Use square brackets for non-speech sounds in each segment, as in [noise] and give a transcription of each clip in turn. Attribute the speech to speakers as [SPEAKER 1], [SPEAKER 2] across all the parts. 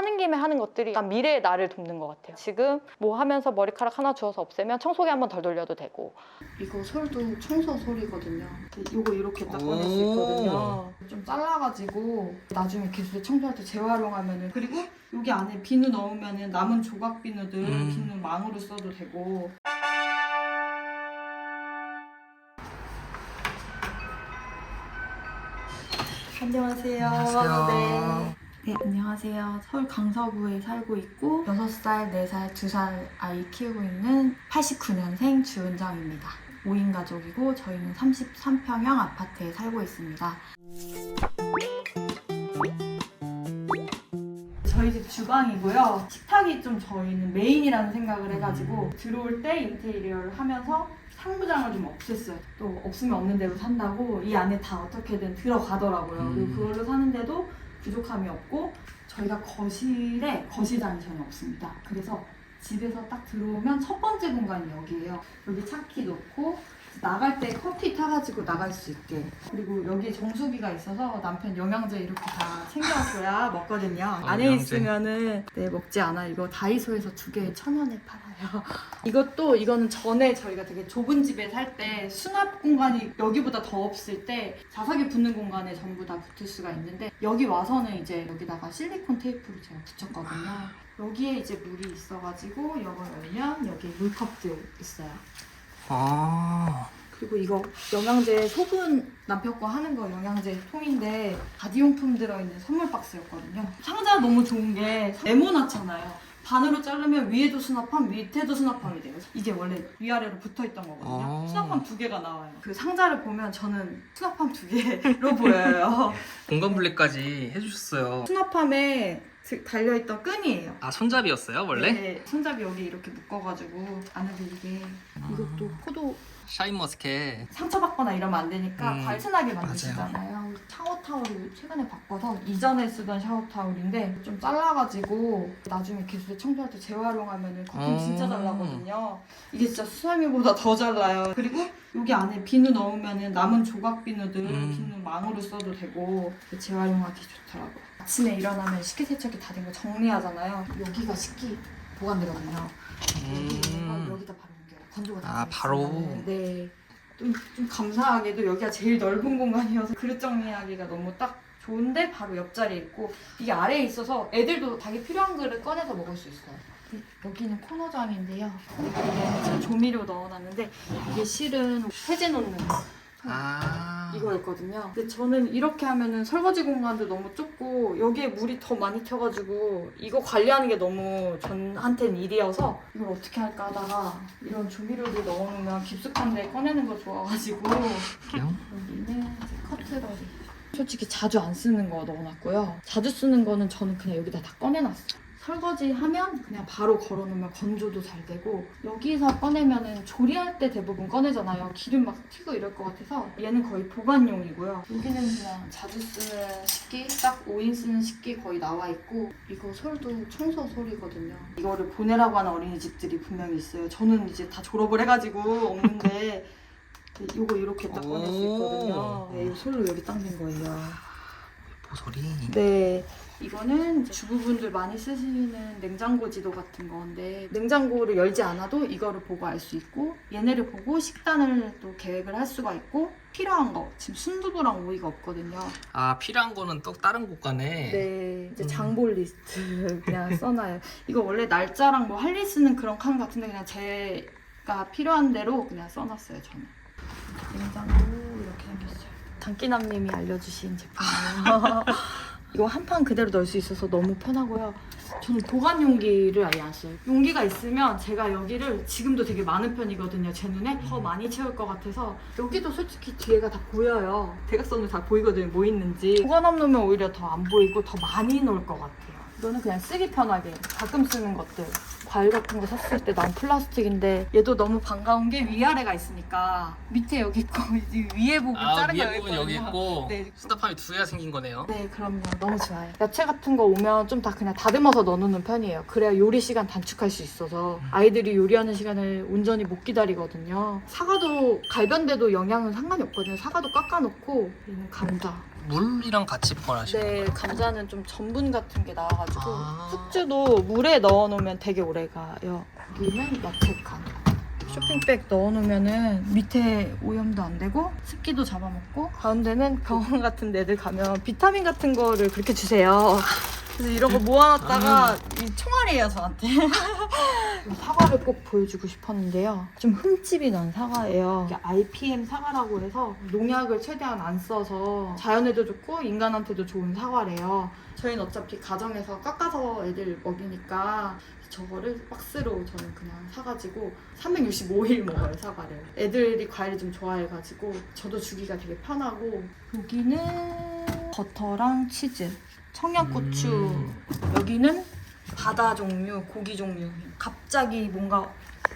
[SPEAKER 1] 하는 김에 하는 것들이 약간 미래의 나를 돕는 것 같아요. 지금 뭐 하면서 머리카락 하나 주워서 없애면 청소기 한 번 덜 돌려도 되고. 이거 솔도 청소 솔이거든요. 이거 이렇게 딱 꺼낼 수 있거든요. 좀 잘라가지고 나중에 개수대 청소할 때 재활용하면은 그리고 여기 안에 비누 넣으면은 남은 조각 비누들
[SPEAKER 2] 음.
[SPEAKER 1] 비누 망으로 써도 되고. 안녕하세요.
[SPEAKER 2] 안녕하세요.
[SPEAKER 1] 네. 네, 안녕하세요. 서울 강서구에 살고 있고 6살, 4살, 2살 아이 키우고 있는 89년생 주은정입니다. 5인 가족이고 저희는 33평형 아파트에 살고 있습니다. 저희 집 주방이고요. 식탁이 좀 저희는 메인이라는 생각을 해가지고 들어올 때 인테리어를 하면서 상부장을 좀 없앴어요. 또 없으면 없는 대로 산다고 이 안에 다 어떻게든 들어가더라고요.
[SPEAKER 2] 음.
[SPEAKER 1] 그리고 그걸로 사는데도 부족함이 없고 저희가 거실에 거실장이 전혀 없습니다. 그래서 집에서 딱 들어오면 첫 번째 공간이 여기예요. 여기 차키 놓고 나갈 때 커피 타가지고 나갈 수 있게 그리고 여기 정수기가 있어서 남편 영양제 이렇게 다 챙겨줘야 [laughs] 먹거든요. 안에
[SPEAKER 2] 영양제.
[SPEAKER 1] 있으면은 네 먹지 않아. 이거 다이소에서 두 개에 천 원에 팔아요. [laughs] 이것도 이거는 전에 저희가 되게 좁은 집에 살 때 수납 공간이 여기보다 더 없을 때 자석이 붙는 공간에 전부 다 붙을 수가 있는데 여기 와서는 이제 여기다가 실리콘 테이프를 제가 붙였거든요. 여기에 이제 물이 있어가지고 이걸 열면 여기 물컵들 있어요.
[SPEAKER 2] 아,
[SPEAKER 1] 그리고 이거 영양제 소분 남편 거 하는 거 영양제 통인데 바디용품 들어있는 선물 박스였거든요. 상자 너무 좋은 게 네모나잖아요. 반으로 자르면 위에도 수납함, 밑에도 수납함이 돼요. 이게 원래 위아래로 붙어 있던 거거든요.
[SPEAKER 2] 아.
[SPEAKER 1] 수납함 두 개가 나와요. 그 상자를 보면 저는 수납함 두 개로 [laughs] 보여요.
[SPEAKER 2] 공간 분리까지 해주셨어요.
[SPEAKER 1] 수납함에 즉 달려있던 끈이에요.
[SPEAKER 2] 아, 손잡이였어요, 원래?
[SPEAKER 1] 네, 손잡이 여기 이렇게 묶어가지고 안에도 이게 이것도 코도
[SPEAKER 2] 샤인머스켓.
[SPEAKER 1] 상처받거나 이러면 안 되니까
[SPEAKER 2] 음,
[SPEAKER 1] 발진하게 만드시잖아요. 샤워 타올을 최근에 바꿔서 이전에 쓰던 샤워 타올인데 좀 잘라가지고 나중에 개수대 청소할 때 재활용하면 거품
[SPEAKER 2] 어.
[SPEAKER 1] 진짜 잘 나거든요. 이게 진짜 수세미보다 더 잘 나요. 그리고 여기 안에 비누 넣으면 남은 조각 비누들
[SPEAKER 2] 음.
[SPEAKER 1] 비누 망으로 써도 되고 재활용하기 좋더라고요. 아침에 일어나면 식기세척기 다 된 거 정리하잖아요. 여기가 식기 보관되거든요.
[SPEAKER 2] 음.
[SPEAKER 1] 여기다 바로 옮겨요. 건조가 다
[SPEAKER 2] 아,
[SPEAKER 1] 돼
[SPEAKER 2] 바로?
[SPEAKER 1] 네. 좀, 좀 감사하게도 여기가 제일 넓은 공간이어서 그릇 정리하기가 너무 딱 좋은데 바로 옆자리에 있고 이게 아래에 있어서 애들도 자기 필요한 그릇 꺼내서 먹을 수 있어요. 네, 여기는 코너장인데요. 여기는 제가 조미료 넣어놨는데 이게 실은 세제 놓는
[SPEAKER 2] 아.
[SPEAKER 1] 이거였거든요. 근데 저는 이렇게 하면은 설거지 공간도 너무 좁고 여기에 물이 더 많이 튀어가지고 이거 관리하는 게 너무 전한테는 일이어서 이걸 어떻게 할까 하다가 이런 조미료를 넣어놓으면 깊숙한데 꺼내는 거 좋아가지고
[SPEAKER 2] 그냥?
[SPEAKER 1] 여기는 이제 커트러리. 솔직히 자주 안 쓰는 거 넣어놨고요. 자주 쓰는 거는 저는 그냥 여기다 다 꺼내놨어요. 설거지 하면 그냥 바로 걸어놓으면 건조도 잘 되고 여기서 꺼내면은 조리할 때 대부분 꺼내잖아요. 기름 막 튀고 이럴 것 같아서 얘는 거의 보관용이고요. 여기는 그냥 자주 쓰는 식기, 딱 5인 쓰는 식기 거의 나와 있고 이거 솔도 청소 솔이거든요. 이거를 보내라고 하는 어린이집들이 분명히 있어요. 저는 이제 다 졸업을 해가지고 없는데 [laughs] 이거 이렇게 딱 꺼낼 수 있거든요. 네, 이 솔로 여기 당긴 거예요.
[SPEAKER 2] 보소리.
[SPEAKER 1] 네. 이거는 이제 주부분들 많이 쓰시는 냉장고 지도 같은 건데 냉장고를 열지 않아도 이거를 보고 알 수 있고 얘네를 보고 식단을 또 계획을 할 수가 있고 필요한 거 지금 순두부랑 오이가 없거든요.
[SPEAKER 2] 아, 필요한 거는 또 다른 곳간에.
[SPEAKER 1] 네, 이제
[SPEAKER 2] 음.
[SPEAKER 1] 장볼 리스트 [laughs] 그냥 써놔요. 이거 원래 날짜랑 뭐 할 일 쓰는 그런 칸 같은데 그냥 제가 필요한 대로 그냥 써놨어요 저는. 냉장고 이렇게 생겼어요. 장기남님이 알려주신 제품이에요. [laughs] 이거 한 판 그대로 넣을 수 있어서 너무 편하고요. 저는 보관 용기를 아예 안 써요. 용기가 있으면 제가 여기를 지금도 되게 많은 편이거든요. 제 눈에 더 많이 채울 것 같아서 여기도 솔직히 뒤에가 다 보여요. 대각선으로 다 보이거든요. 뭐 있는지. 보관 없으면 오히려 더 안 보이고 더 많이 넣을 것 같아요. 이거는 그냥 쓰기 편하게 가끔 쓰는 것들. 과일 같은 거 샀을 때 난 플라스틱인데 얘도 너무 반가운 게 위아래가 있으니까 밑에 여기 있고 [laughs] 위에 부분
[SPEAKER 2] 아,
[SPEAKER 1] 자른 게
[SPEAKER 2] 위에 부분 여기 있고.
[SPEAKER 1] 네.
[SPEAKER 2] 스타팜이 두 개가 생긴 거네요.
[SPEAKER 1] 네, 그럼요. 너무 좋아요. 야채 같은 거 오면 좀 다 그냥 다듬어서 넣어놓는 편이에요. 그래야 요리 시간 단축할 수 있어서 아이들이 요리하는 시간을 온전히 못 기다리거든요. 사과도 갈변돼도 영양은 상관이 없거든요. 사과도 깎아놓고 얘는 감자.
[SPEAKER 2] 물이랑 같이 보관하시는
[SPEAKER 1] 네,
[SPEAKER 2] 거예요?
[SPEAKER 1] 감자는 좀 전분 같은 게 나와가지고
[SPEAKER 2] 아.
[SPEAKER 1] 숙주도 물에 넣어놓으면 되게 오래 가요. 여기는 야채 칸. 쇼핑백 넣어놓으면은 밑에 오염도 안 되고 습기도 잡아먹고 가운데는 병원 같은 데들 가면 비타민 같은 거를 그렇게 주세요. 그래서 이런 거 모아놨다가 이 총알이에요 저한테. 사과를 꼭 보여주고 싶었는데요. 좀 흠집이 난 사과예요. 이게 IPM 사과라고 해서 농약을 최대한 안 써서 자연에도 좋고 인간한테도 좋은 사과래요. 저희는 어차피 가정에서 깎아서 애들 먹이니까 저거를 박스로 저는 그냥 사가지고 365일 먹어요 사과를. 애들이 과일을 좀 좋아해가지고 저도 주기가 되게 편하고 여기는 버터랑 치즈, 청양고추
[SPEAKER 2] 음.
[SPEAKER 1] 여기는 바다 종류, 고기 종류. 갑자기 뭔가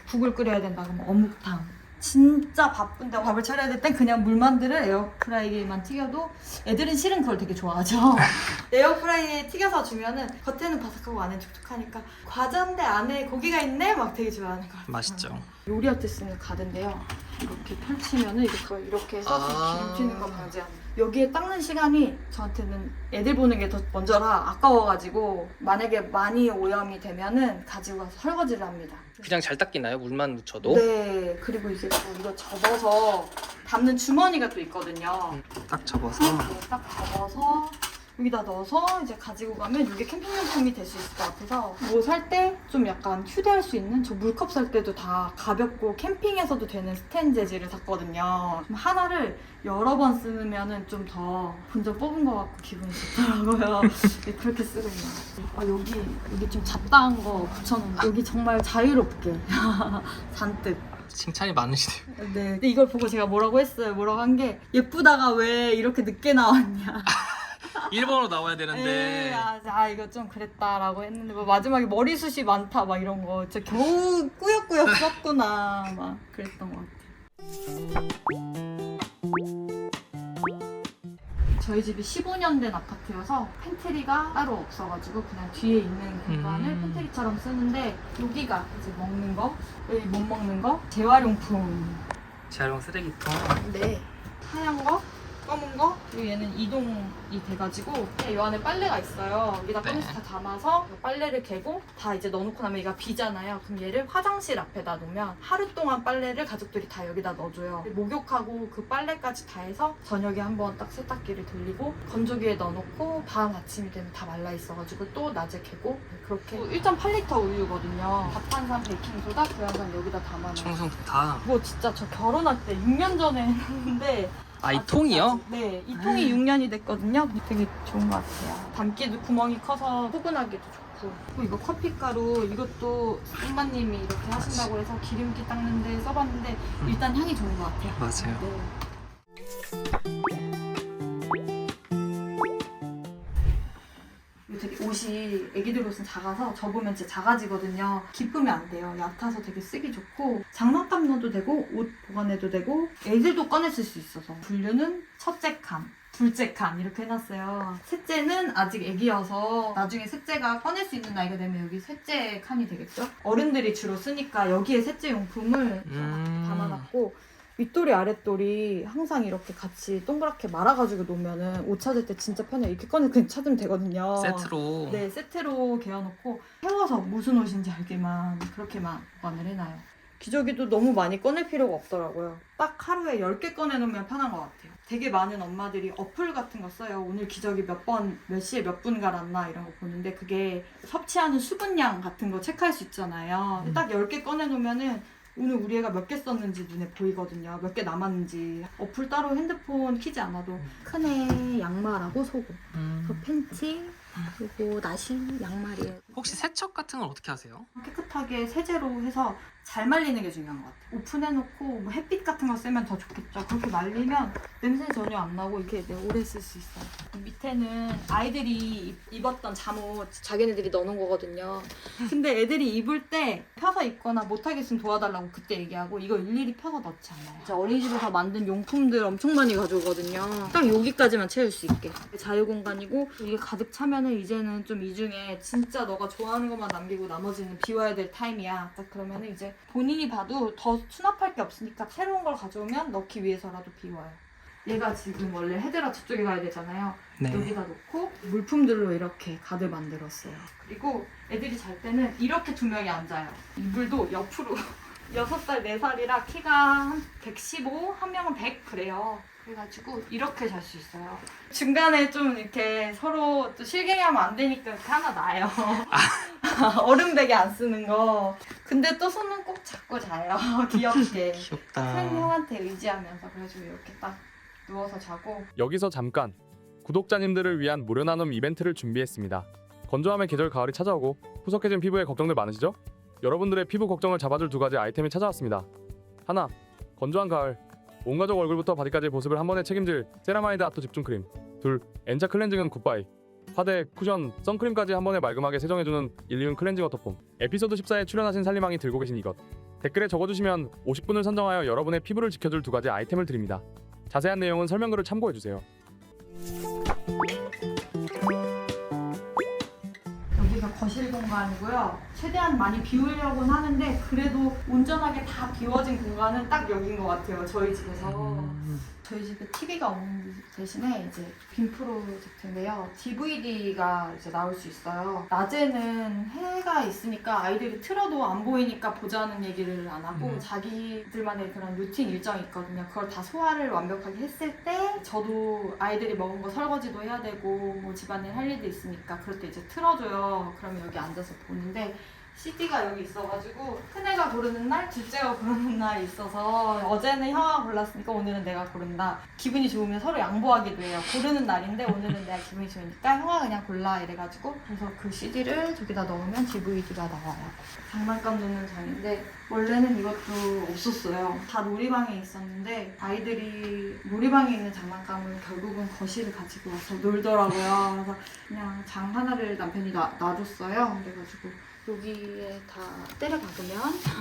[SPEAKER 1] 국을 끓여야 된다 그러면 어묵탕. 진짜 바쁜데 밥을 차려야 될 땐 그냥 물만두를 에어프라이기에만 튀겨도 애들은 실은 그걸 되게 좋아하죠. [laughs] 에어프라이기에 튀겨서 주면은 겉에는 바삭하고 안에 촉촉하니까 과자인데 안에 고기가 있네 막 되게 좋아하는 것 같아요.
[SPEAKER 2] 맛있죠.
[SPEAKER 1] 요리할 때 쓰는 가드인데요. 이렇게 펼치면은 이거 이렇게 해서
[SPEAKER 2] 아.
[SPEAKER 1] 기름 튀는 거 방지하는. 여기에 닦는 시간이 저한테는 애들 보는 게 더 먼저라 아까워가지고 만약에 많이 오염이 되면은 가지고 가서 설거지를 합니다.
[SPEAKER 2] 그냥 잘 닦이나요? 물만 묻혀도?
[SPEAKER 1] 네. 그리고 이제 또 이거 접어서 담는 주머니가 또 있거든요.
[SPEAKER 2] 음, 딱 접어서
[SPEAKER 1] 네, 딱 접어서 여기다 넣어서 이제 가지고 가면 이게 캠핑용품이 될 수 있을 것 같아서 뭐 살 때 좀 약간 휴대할 수 있는 저 물컵 살 때도 다 가볍고 캠핑에서도 되는 스텐 재질을 샀거든요. 좀 하나를 여러 번 쓰면은 좀 더 본전 뽑은 것 같고 기분이 좋더라고요. 네, 그렇게 쓰고 있네요. 아, 여기 여기 좀 잡다한 거 붙여놓은 여기 정말 자유롭게 [laughs] 잔뜩
[SPEAKER 2] 칭찬이 많으시네요.
[SPEAKER 1] 네. 근데 이걸 보고 제가 뭐라고 했어요. 뭐라고 한 게 예쁘다가 왜 이렇게 늦게 나왔냐. [laughs]
[SPEAKER 2] 일본어로 나와야
[SPEAKER 1] 에
[SPEAKER 2] 되는데
[SPEAKER 1] 아, 아 이거 좀 그랬다라고 했는데 뭐 마지막에 머리숱이 많다 막 이런 거 진짜 겨우 꾸역꾸역 썼구나 막 그랬던 것 같아요. 저희 집이 15년 된 아파트여서 팬트리가 따로 없어가지고 그냥 뒤에 있는 공간을
[SPEAKER 2] 음.
[SPEAKER 1] 팬트리처럼 쓰는데 여기가 이제 먹는 거, 여기 못 먹는 거, 재활용품
[SPEAKER 2] 재활용 쓰레기통.
[SPEAKER 1] 네. 하얀 거, 검은 거, 그리고 얘는 이동이 돼가지고 이 안에 빨래가 있어요. 여기다
[SPEAKER 2] 네.
[SPEAKER 1] 꺼내서 다 담아서 빨래를 개고 다 이제 넣어놓고 나면 얘가 비잖아요. 그럼 얘를 화장실 앞에다 놓으면 하루 동안 빨래를 가족들이 다 여기다 넣어줘요. 목욕하고 그 빨래까지 다 해서 저녁에 한번 딱 세탁기를 돌리고 건조기에 넣어놓고 다음 아침이 되면 다 말라 있어가지고 또 낮에 개고 그렇게 1.8리터 우유거든요. 밥한산 베이킹소다, 그한산 여기다 담아놔요.
[SPEAKER 2] 청소 다.
[SPEAKER 1] 뭐 진짜 저 결혼할 때 6년 전에 했는데
[SPEAKER 2] 아 이 통이요?
[SPEAKER 1] 네, 이 통이 6년이 됐거든요. 되게 좋은 것 같아요. 담기도 구멍이 커서 포근하기도 좋고. 그리고 이거 커피가루 이것도 엄마님이 이렇게 하신다고 해서 기름기 닦는데 써봤는데 일단 향이 좋은 것 같아요.
[SPEAKER 2] 맞아요.
[SPEAKER 1] 네. 옷이 애기들 옷은 작아서 접으면 진짜 작아지거든요. 기쁘면 안 돼요. 얕아서 되게 쓰기 좋고 장난감 넣어도 되고 옷 보관해도 되고 애들도 꺼내 쓸 수 있어서 분류는 첫째 칸. 둘째 칸 이렇게 해놨어요. 셋째는 아직 애기여서 나중에 셋째가 꺼낼 수 있는 나이가 되면 여기 셋째 칸이 되겠죠? 어른들이 주로 쓰니까 여기에 셋째 용품을
[SPEAKER 2] 음.
[SPEAKER 1] 담아놨고 윗돌이 아랫돌이 항상 이렇게 같이 동그랗게 말아가지고 놓으면은 옷 찾을 때 진짜 편해요. 이렇게 꺼내 그냥 찾으면 되거든요.
[SPEAKER 2] 세트로.
[SPEAKER 1] 네, 세트로 개어놓고 세워서 무슨 옷인지 알게만 그렇게만 보관을 해놔요. 기저귀도 너무 많이 꺼낼 필요가 없더라고요. 딱 하루에 10개 꺼내놓으면 편한 것 같아요. 되게 많은 엄마들이 어플 같은 거 써요. 오늘 기저귀 몇 번, 몇 시에 몇 분 갈았나 이런 거 보는데 그게 섭취하는 수분량 같은 거 체크할 수 있잖아요.
[SPEAKER 2] 음.
[SPEAKER 1] 딱 10개 꺼내놓으면은 오늘 우리 애가 몇 개 썼는지 눈에 보이거든요. 몇 개 남았는지. 어플 따로 핸드폰 키지 않아도 큰애 양말하고 속옷.
[SPEAKER 2] 음.
[SPEAKER 1] 그 팬티 그리고 나시 양말이에요.
[SPEAKER 2] 혹시 세척 같은 건 어떻게 하세요?
[SPEAKER 1] 깨끗하게 세제로 해서 잘 말리는 게 중요한 것 같아요. 오픈해놓고 뭐 햇빛 같은 거 쓰면 더 좋겠죠. 그렇게 말리면 냄새 전혀 안 나고 이게 내 오래 쓸 수 있어요. 밑에는 아이들이 입- 입었던 잠옷 자기네들이 넣어놓은 거거든요. 근데 애들이 입을 때 펴서 입거나 못하겠으면 도와달라고 그때 얘기하고 이거 일일이 펴서 넣지 않아요. 진짜 어린이집에서 만든 용품들 엄청 많이 가져오거든요. 딱 여기까지만 채울 수 있게. 자유 공간이고 이게 가득 차면은 이제는 좀 이 중에 진짜 너가 좋아하는 것만 남기고 나머지는 비워야 될 타임이야. 딱 그러면은 이제 본인이 봐도 더 수납할 게 없으니까 새로운 걸 가져오면 넣기 위해서라도 비워요. 얘가 지금 원래 헤드라 저쪽에 가야 되잖아요.
[SPEAKER 2] 네.
[SPEAKER 1] 여기다 놓고 물품들로 이렇게 가득 만들었어요. 그리고 애들이 잘 때는 이렇게 두 명이 앉아요. 이불도 옆으로 [laughs] 6살, 4살이라 키가 한 115, 한 명은 100 그래요. 그래가지고 이렇게 잘 수 있어요. 중간에 좀 이렇게 서로 또 실갱이하면 안 되니까 이렇게 하나 놔요. [laughs] 어른 베개 안 쓰는 거. 근데 또 손은 꼭 잡고 자요. [laughs] 귀엽게.
[SPEAKER 2] 귀엽다.
[SPEAKER 1] 큰 형한테 의지하면서 그래가지고 이렇게 딱 누워서 자고
[SPEAKER 3] 여기서 잠깐 구독자님들을 위한 무료 나눔 이벤트를 준비했습니다. 건조함의 계절 가을이 찾아오고 푸석해진 피부에 걱정들 많으시죠? 여러분들의 피부 걱정을 잡아줄 두 가지 아이템이 찾아왔습니다. 하나, 건조한 가을. 온 가족 얼굴부터 바디까지의 보습을 한 번에 책임질 세라마이드 아토 집중 크림. 둘, 엔차 클렌징은 굿바이. 화대, 쿠션, 선크림까지 한 번에 말끔하게 세정해주는 일리움 클렌징 워터폼. 에피소드 14에 출연하신 살리망이 들고 계신 이것. 댓글에 적어주시면 50분을 선정하여 여러분의 피부를 지켜줄 두 가지 아이템을 드립니다. 자세한 내용은 설명글을 참고해주세요.
[SPEAKER 1] 공간이고요. 최대한 많이 비우려고는 하는데 그래도 온전하게 다 비워진 공간은 딱 여긴 것 같아요. 저희 집에서.
[SPEAKER 2] 음,
[SPEAKER 1] 저희 집에 TV가 없는 대신에 이제 빔 프로젝트인데요. DVD가 이제 나올 수 있어요. 낮에는 해가 있으니까 아이들이 틀어도 안 보이니까 보자는 얘기를 안 하고
[SPEAKER 2] 음.
[SPEAKER 1] 자기들만의 그런 루틴 일정이 있거든요. 그걸 다 소화를 완벽하게 했을 때 저도 아이들이 먹은 거 설거지도 해야 되고 뭐 집안일 할 일도 있으니까 그럴 때 이제 틀어줘요. 그러면 여기 앉아서 보는데 CD가 여기 있어가지고 큰애가 고르는 날, 둘째가 고르는 날이 있어서 어제는 형아가 골랐으니까 오늘은 내가 고른다. 기분이 좋으면 서로 양보하기도 해요. 고르는 날인데 오늘은 내가 기분이 좋으니까 형아 그냥 골라 이래가지고 그래서 그 CD를 저기다 넣으면 DVD가 나와요. 장난감 놓는 장인데 원래는 이것도 없었어요. 다 놀이방에 있었는데 아이들이 놀이방에 있는 장난감을 결국은 거실에 가지고 와서 놀더라고요. 그래서 그냥 장 하나를 남편이 놔, 놔줬어요. 그래가지고 여기에 다 때려 박으면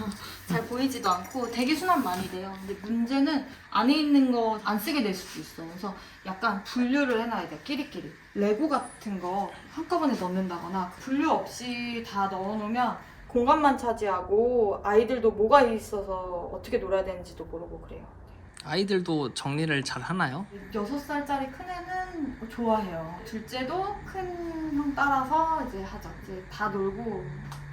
[SPEAKER 1] [laughs] 잘 보이지도 않고 되게 수납 많이 돼요. 근데 문제는 안에 있는 거 안 쓰게 될 수도 있어요. 그래서 약간 분류를 해놔야 돼요. 끼리끼리. 레고 같은 거 한꺼번에 넣는다거나 분류 없이 다 넣어놓으면 공간만 차지하고 아이들도 뭐가 있어서 어떻게 놀아야 되는지도 모르고 그래요.
[SPEAKER 2] 아이들도 정리를 잘 하나요?
[SPEAKER 1] 여섯 살짜리 큰애는 좋아해요. 둘째도 큰 형 따라서 이제 하죠. 이제 다 놀고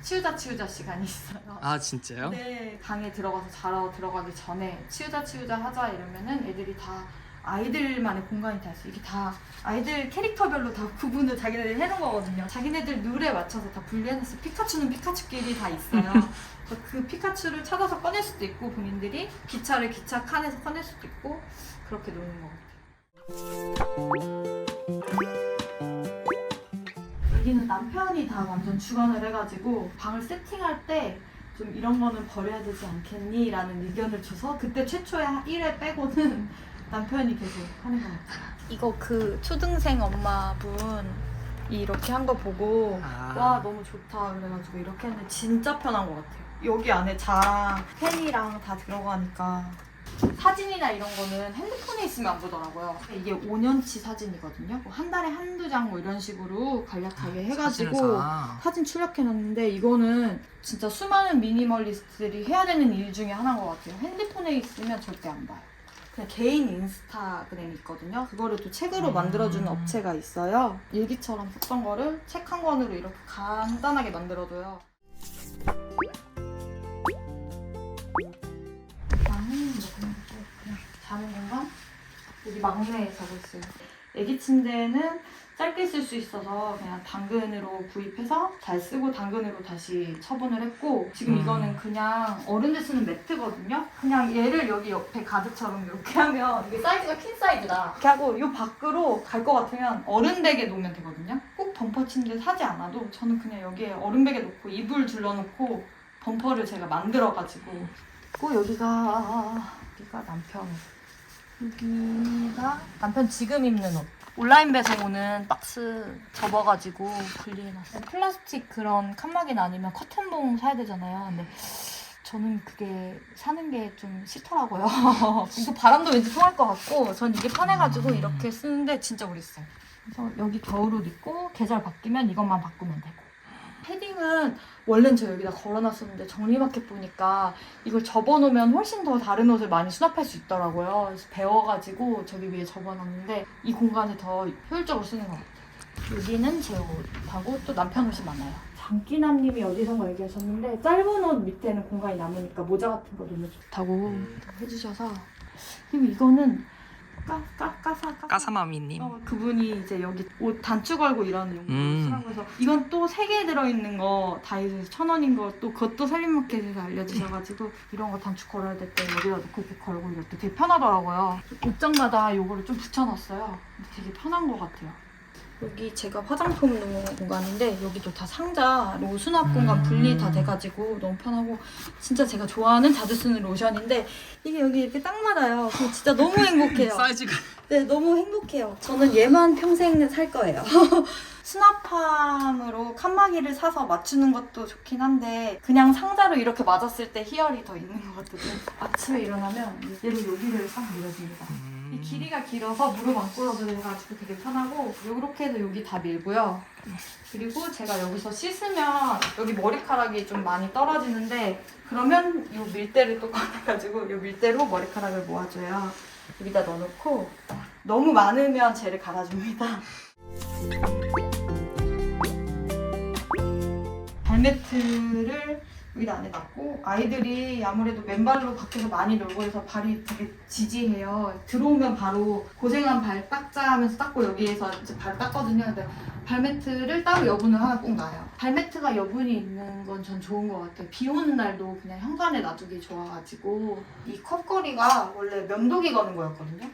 [SPEAKER 1] 치우자 치우자 시간이 있어요.
[SPEAKER 2] 아 진짜요?
[SPEAKER 1] 네, 방에 들어가서 자러 들어가기 전에 치우자 치우자 하자 이러면은 애들이 다 아이들만의 공간이 다 있어요. 이게 다 아이들 캐릭터별로 다 [laughs] 구분을 자기네들이 해놓은 거거든요. 자기네들 룰에 맞춰서 다 분리해놨어요. 피카츄는 피카츄끼리 다 있어요. 그래서 그 피카츄를 찾아서 꺼낼 수도 있고 본인들이 기차를 기차 칸에서 꺼낼 수도 있고 그렇게 노는 것 같아요. 여기는 남편이 다 완전 주관을 해가지고 방을 세팅할 때 좀 이런 거는 버려야 되지 않겠니? 라는 의견을 줘서 그때 최초에 1회 빼고는 남편이 계속 하는 것 같아요. 이거 그 초등생 엄마분이 이렇게 한 거 보고
[SPEAKER 2] 아.
[SPEAKER 1] 와 너무 좋다 그래가지고 이렇게 했는데 진짜 편한 것 같아요. 여기 안에 자랑 펜이랑 다 들어가니까 사진이나 이런 거는 핸드폰에 있으면 안 보더라고요. 이게 5년치 사진이거든요. 뭐한 달에 한두 장 뭐 이런 식으로 간략하게 해가지고
[SPEAKER 2] 사진을 사.
[SPEAKER 1] 사진 출력해놨는데 이거는 진짜 수많은 미니멀리스트들이 해야 되는 일 중에 하나인 것 같아요. 핸드폰에 있으면 절대 안 봐요. 그냥 개인 인스타그램이 있거든요. 그거를 또 책으로
[SPEAKER 2] 음.
[SPEAKER 1] 만들어주는 업체가 있어요. 일기처럼 썼던 거를 책 한 권으로 이렇게 간단하게 만들어줘요. 나는 이렇게 해놓고 그냥 자는 공간 여기 막내에 자고 있어요. 애기 침대는 짧게 쓸 수 있어서 그냥 당근으로 구입해서 잘 쓰고 당근으로 다시 처분을 했고 지금
[SPEAKER 2] 음.
[SPEAKER 1] 이거는 그냥 어른들 쓰는 매트거든요. 그냥 얘를 여기 옆에 가드처럼 이렇게 하면 이게 사이즈가 퀸 사이즈다. 이렇게 하고 이 밖으로 갈 것 같으면 어른 베개 놓으면 되거든요. 꼭 범퍼 침대 사지 않아도 저는 그냥 여기에 어른 베개 놓고 이불 둘러놓고 범퍼를 제가 만들어가지고 고 여기가 여기가 남편 여기가 남편 지금 입는 옷 온라인 배송 오는 박스 접어가지고 분리해놨어요. 플라스틱 그런 칸막이나 아니면 커튼봉 사야 되잖아요. 근데 저는 그게 사는 게 좀 싫더라고요. [laughs] 이거 바람도 왠지 통할 것 같고 전 이게 편해가지고 이렇게 쓰는데 진짜 오래 써요. 그래서 여기 겨울옷 입고 계절 바뀌면 이것만 바꾸면 되고 패딩은 원래는 저 여기다 걸어놨었는데 정리마켓 보니까 이걸 접어놓으면 훨씬 더 다른 옷을 많이 수납할 수 있더라고요. 그래서 배워가지고 저기 위에 접어놨는데 이 공간이 더 효율적으로 쓰는 것 같아요. 여기는 제 옷하고 또 남편 옷이 많아요. 장기남님이 어디선가 얘기하셨는데 짧은 옷 밑에는 공간이 남으니까 모자 같은 거 너무 좋다고 해주셔서 그리고 이거는 까, 까, 까사, 까사.
[SPEAKER 2] 까사마미님.
[SPEAKER 1] 어, 그분이 이제 여기 옷 단추 걸고 이런 용도로
[SPEAKER 2] 음.
[SPEAKER 1] 쓰라고 해서 이건 또 세 개 들어있는 거 다이소에서 천 원인 거 또 그것도 살림마켓에서 알려주셔가지고 이런 거 단추 걸어야 될 때 여기다 놓고 이렇게 걸고 때 되게 편하더라고요 옷장마다 요거를 좀 붙여놨어요 근데 되게 편한 것 같아요 여기 제가 화장품 놓은 공간인데 여기도 다 상자로 수납 공간
[SPEAKER 2] 음.
[SPEAKER 1] 분리 다 돼가지고 너무 편하고 진짜 제가 좋아하는 자주 쓰는 로션인데 이게 여기 이렇게 딱 맞아요 그래서 진짜 너무 행복해요
[SPEAKER 2] 사이즈가
[SPEAKER 1] 네, 너무 행복해요. 저는 얘만 평생 살 거예요. [laughs] 수납함으로 칸막이를 사서 맞추는 것도 좋긴 한데 그냥 상자로 이렇게 맞았을 때 희열이 더 있는 것 같아요. 아침에 일어나면 얘를 여기를 싹 밀어줍니다. 이
[SPEAKER 2] 음.
[SPEAKER 1] 길이가 길어서 무릎 안 꿇어도 돼가지고 되게 편하고 이렇게 해서 여기 다 밀고요. 그리고 제가 여기서 씻으면 여기 머리카락이 좀 많이 떨어지는데 그러면 이 밀대를 또 꺼내가지고 이 밀대로 머리카락을 모아줘요. 여기다 넣어놓고 너무 많으면 쟤를 갈아줍니다. 발매트를 여기다 안에 놨고 아이들이 아무래도 맨발로 밖에서 많이 놀고 해서 발이 되게 지지해요. 들어오면 바로 고생한 발 닦자 하면서 닦고 여기에서 이제 발 닦거든요. 근데 발매트를 따로 여분을 하나 꼭 놔요. 발매트가 여분이 있는 건 전 좋은 것 같아요. 비 오는 날도 그냥 현관에 놔두기 좋아가지고 이 컵걸이가 원래 면도기 거는 거였거든요.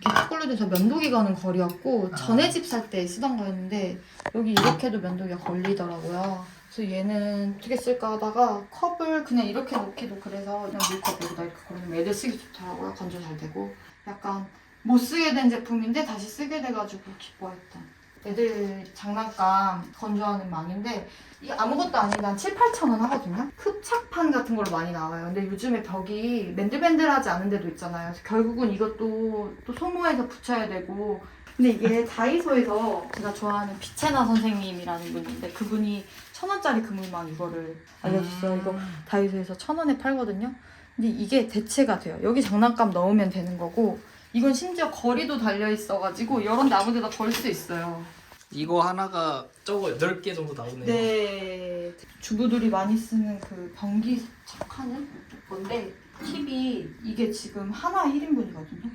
[SPEAKER 1] 이게 초콜릿에서 면도기 거는 거리였고
[SPEAKER 2] 아.
[SPEAKER 1] 전에 집 살 때 쓰던 거였는데 여기 이렇게도 면도기가 걸리더라고요. 그래서 얘는 어떻게 쓸까 하다가 컵을 그냥 이렇게 놓기도 그래서 그냥 물컵 여기다 이렇게 걸으면 애들 쓰기 좋더라고요. 건조 잘 되고 약간 못 쓰게 된 제품인데 다시 쓰게 돼가지고 기뻐했던 애들 장난감 건조하는 망인데 이게 아무것도 아닌데 한 7, 8천 원 하거든요. 흡착판 같은 걸로 많이 나와요. 근데 요즘에 벽이 맨들맨들하지 않은 데도 있잖아요. 결국은 이것도 또 소모해서 붙여야 되고 근데 이게 다이소에서 제가 좋아하는 비체나 선생님이라는 분인데 그분이 천 원짜리 그물망 이거를 알려줬어요. 이거 다이소에서 천 원에 팔거든요. 근데 이게 대체가 돼요. 여기 장난감 넣으면 되는 거고 이건 심지어 거리도 달려 있어가지고 이런 데 아무데나 걸 수 있어요.
[SPEAKER 2] 이거 하나가 저거 8개 정도 나오네요.
[SPEAKER 1] 네. 주부들이 많이 쓰는 그 변기 세척하는 건데 팁이 이게 지금 하나 1인분이거든요.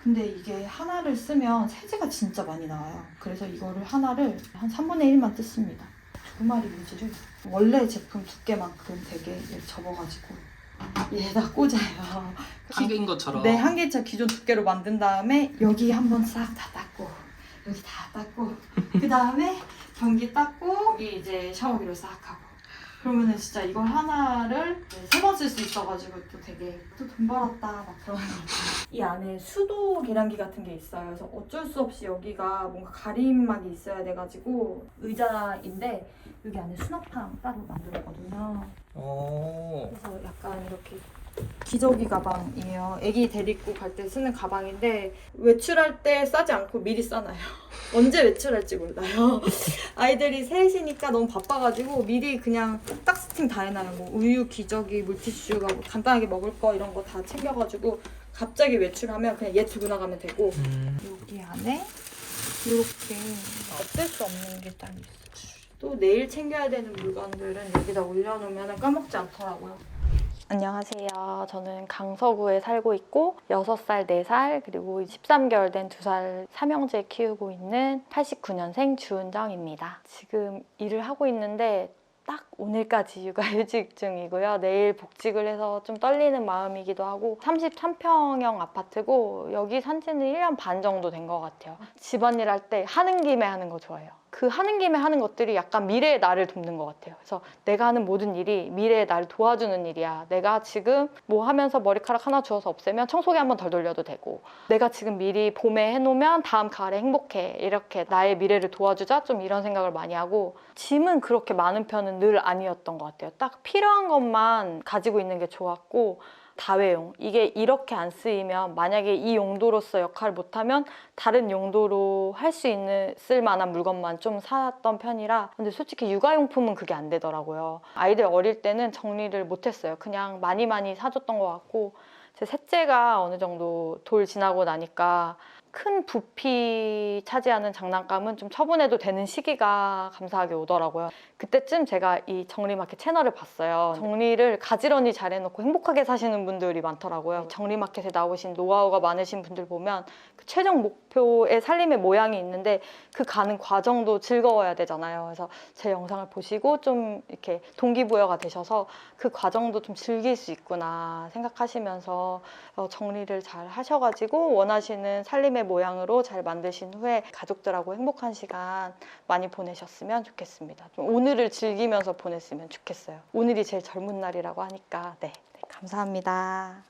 [SPEAKER 1] 근데 이게 하나를 쓰면 세제가 진짜 많이 나와요. 그래서 이거를 하나를 한 3분의 1만 뜯습니다. 두 마리 무지를 원래 제품 두께만큼 되게 접어가지고 얘에다 꽂아요.
[SPEAKER 2] 튀긴 것처럼.
[SPEAKER 1] 네, 한 개차 기존 두께로 만든 다음에 여기 한번 싹 다 닦고 여기 다 닦고 그 다음에 변기 닦고 여기 이제 샤워기로 싹 하고 그러면은 진짜 이걸 하나를 세 번 쓸 수 있어가지고 또 되게 또 돈 벌었다 막 그런 거. 이 안에 수도 계량기 같은 게 있어요. 그래서 어쩔 수 없이 여기가 뭔가 가림막이 있어야 돼가지고 의자인데 여기 안에 수납함 따로 만들었거든요.
[SPEAKER 2] 어.
[SPEAKER 1] 그래서 약간 이렇게 기저귀 가방이에요. 애기 데리고 갈 때 쓰는 가방인데 외출할 때 싸지 않고 미리 싸놔요. [laughs] 언제 외출할지 몰라요. [laughs] 아이들이 셋이니까 너무 바빠가지고 미리 그냥 딱 세팅 다 해놔요. 뭐 우유, 기저귀, 물티슈가 뭐 간단하게 먹을 거 이런 거 다 챙겨가지고 갑자기 외출하면 그냥 얘 들고 나가면 되고
[SPEAKER 2] 음.
[SPEAKER 1] 여기 안에 이렇게 없앨 수 없는 게 딱 있어요. 또 내일 챙겨야 되는 물건들은 여기다 올려놓으면 까먹지 않더라고요. 안녕하세요. 저는 강서구에 살고 있고 6살, 4살, 그리고 13개월 된 2살 삼형제 키우고 있는 89년생 주은정입니다. 지금 일을 하고 있는데 딱 오늘까지 [laughs] 육아휴직 중이고요. 내일 복직을 해서 좀 떨리는 마음이기도 하고 33평형 아파트고 여기 산 지는 1년 반 정도 된 것 같아요. 집안일 할 때 하는 김에 하는 거 좋아해요. 그 하는 김에 하는 것들이 약간 미래의 나를 돕는 것 같아요. 그래서 내가 하는 모든 일이 미래의 나를 도와주는 일이야. 내가 지금 뭐 하면서 머리카락 하나 주워서 없애면 청소기 한번 덜 돌려도 되고 내가 지금 미리 봄에 해놓으면 다음 가을에 행복해. 이렇게 나의 미래를 도와주자. 좀 이런 생각을 많이 하고 짐은 그렇게 많은 편은 늘 아니었던 것 같아요. 딱 필요한 것만 가지고 있는 게 좋았고 다회용. 이게 이렇게 안 쓰이면 만약에 이 용도로서 역할을 못하면 다른 용도로 할 수 있는 쓸 만한 물건만 좀 사왔던 편이라 근데 솔직히 육아용품은 그게 안 되더라고요. 아이들 어릴 때는 정리를 못했어요. 그냥 많이 많이 사줬던 것 같고 제 셋째가 어느 정도 돌 지나고 나니까 큰 부피 차지하는 장난감은 좀 처분해도 되는 시기가 감사하게 오더라고요. 그때쯤 제가 이 정리마켓 채널을 봤어요. 정리를 가지런히 잘 해놓고 행복하게 사시는 분들이 많더라고요. 정리마켓에 나오신 노하우가 많으신 분들 보면 그 최종 목표의 살림의 모양이 있는데 그 가는 과정도 즐거워야 되잖아요. 그래서 제 영상을 보시고 좀 이렇게 동기부여가 되셔서 그 과정도 좀 즐길 수 있구나 생각하시면서 어, 정리를 잘 하셔가지고 원하시는 살림의 모양으로 잘 만드신 후에 가족들하고 행복한 시간 많이 보내셨으면 좋겠습니다. 좀 오늘을 즐기면서 보냈으면 좋겠어요. 오늘이 제일 젊은 날이라고 하니까 네, 네, 감사합니다.